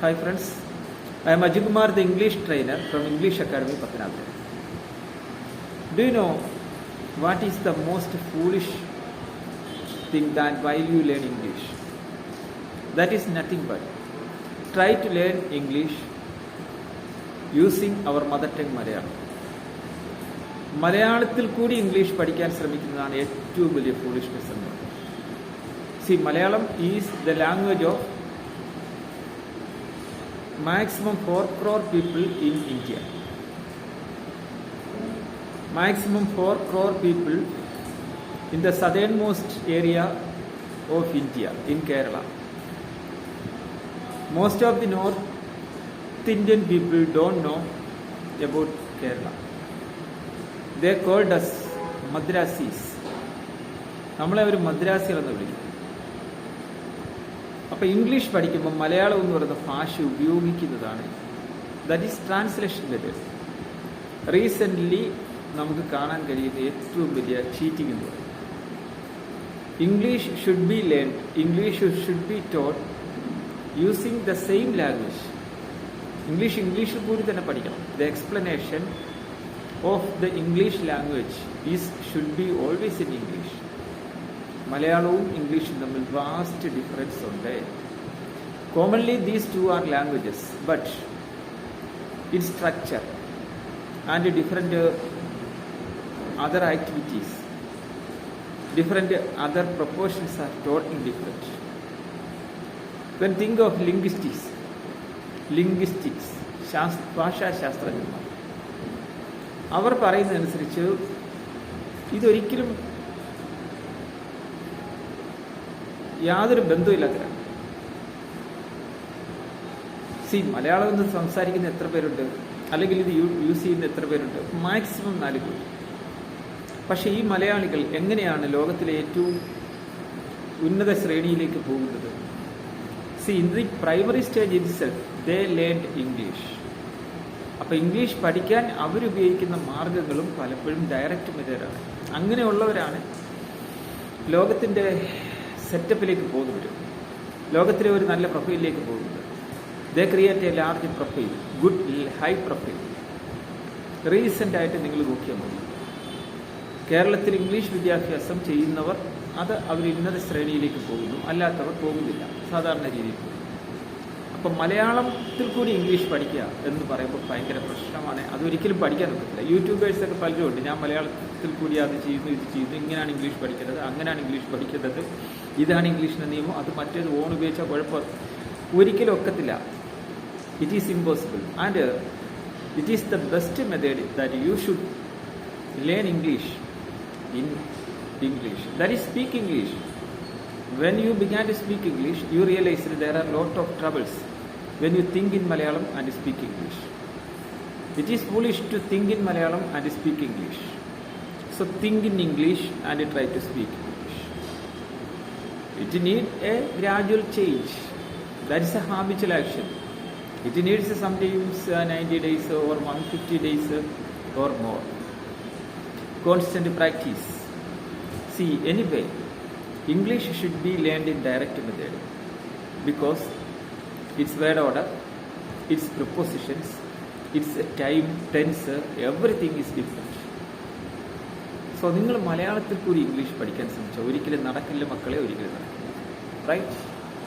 Hi friends, I am Ajit Kumar, the English trainer from English Academy, Pathanamthitta. Do you know what is the most foolish thing that while you learn English? That is nothing but try to learn English using our mother tongue Malayalam. മലയാളത്തിൽ കൂടി English പഠിക്കാൻ ശ്രമിക്കുന്നതാണ് ഏറ്റവും വലിയ foolishness എന്ന് പറയുന്നത് see Malayalam is the language of maximum 4 crore people in India. Maximum 4 crore people in the southernmost area of India, in Kerala. Most of the North Indian people don't know about Kerala. They called us Madrasis. നമ്മളെ ഒരു മദ്രാസികളെന്ന് വിളിക്കും അപ്പോൾ English പഠിക്കുമ്പോൾ മലയാളം എന്ന് പറയുന്ന ഭാഷ ഉപയോഗിക്കുന്നതാണ്. That is translation letters recently നമുക്ക് കാണാൻ കഴിയുന്ന ഏറ്റവും വലിയ ചീറ്റിംഗ് എന്ന് പറയുന്നത്. English should be learn English should be taught using the same language English ഇംഗ്ലീഷിൽ കൂടി തന്നെ പഠിക്കണം. The explanation of the English language is should be always in English മലയാളവും ഇംഗ്ലീഷും തമ്മിൽ വാസ്റ്റ് ഡിഫറൻസ് ഉണ്ട്. Commonly these two are languages but in structure and different other activities different other proportions are totally different when think of linguistics linguistics ശാസ് ഭാഷാശാസ്ത്രജ്ഞന്മാർ അവർ പറയുന്നതനുസരിച്ച് ഇതൊരിക്കലും യാതൊരു ബന്ധമില്ലാത്തതാണ് C Malayalam എന്ന് സംസാരിക്കുന്ന എത്ര പേരുണ്ട്? അല്ലെങ്കിൽ ഇത് യൂസ് ചെയ്യുന്ന എത്ര പേരുണ്ട്? മാക്സിമം നാല് കോടി പക്ഷേ ഈ മലയാളികൾ എങ്ങനെയാണ് ലോകത്തിലെ ഏറ്റവും ഉന്നത ശ്രേണിയിലേക്ക് പോകുന്നത്? See in the primary stage in self they learn English അപ്പോൾ ഇംഗ്ലീഷ് പഠിക്കാൻ അവരുപയോഗിക്കുന്ന മാർഗങ്ങളും പലപ്പോഴും ഡയറക്റ്റ് മെത്തേഡാണ് അങ്ങനെയുള്ളവരാണ് ലോകത്തിന്റെ സെറ്റപ്പിലേക്ക് പോകുന്നവർ ലോകത്തിലെ ഒരു നല്ല പ്രൊഫൈലിലേക്ക് പോകുന്നത് they create a large profile good high profile recent ആയിട്ട് നിങ്ങൾ നോക്കിയാൽ മതി. കേരളത്തിൽ ഇംഗ്ലീഷ് വിദ്യാഭ്യാസം ചെയ്യുന്നവർ അത് അവർ ഇന്നത് ശ്രേണിയിലേക്ക് പോകുന്നു. അല്ലാത്തവർ പോകുന്നില്ല. സാധാരണ രീതിയിൽ. അപ്പം മലയാളത്തിൽ കൂടി ഇംഗ്ലീഷ് പഠിക്കുക എന്ന് പറയുമ്പോൾ ഭയങ്കര പ്രശ്നമാണ്. അതൊരിക്കലും പഠിക്കാൻ പറ്റില്ല യൂട്യൂബേഴ്സൊക്കെ പലരും ഉണ്ട് ഞാൻ മലയാളത്തിൽ കൂടി അത് ചെയ്യുന്നു ഇത് ചെയ്യുന്നു. ഇങ്ങനെയാണ് ഇംഗ്ലീഷ് പഠിക്കുന്നത് അങ്ങനെയാണ് ഇംഗ്ലീഷ് പഠിക്കുന്നത് ഇതാണ് ഇംഗ്ലീഷിന്റെ നിയമം. അത് മറ്റേത് ഓൺ ഉപയോഗിച്ചാൽ കുഴപ്പം ഒരിക്കലും ഒക്കത്തില്ല. It is impossible and it is the best method that you should learn English in English that is speak English when you began to speak English, you realized there are a lot of troubles when you think in Malayalam and speak English. It is foolish to think in Malayalam and speak English. So think in English and try to speak English. It needs a gradual change. That is a habitual action. It needs sometimes uh, 90 days or 150 days uh, or more. Constant practice. See, anyway, English should be learned in direct method because its word order, its prepositions, its time, tense, everything is different. So നിങ്ങൾ മലയാളത്തിൽ കൂടി English പഠിക്കാൻ ശ്രമിച്ചാൽ ഒരിക്കലും നടക്കില്ല മക്കളെ ഒരിക്കലും നടക്കില്ല റൈറ്റ്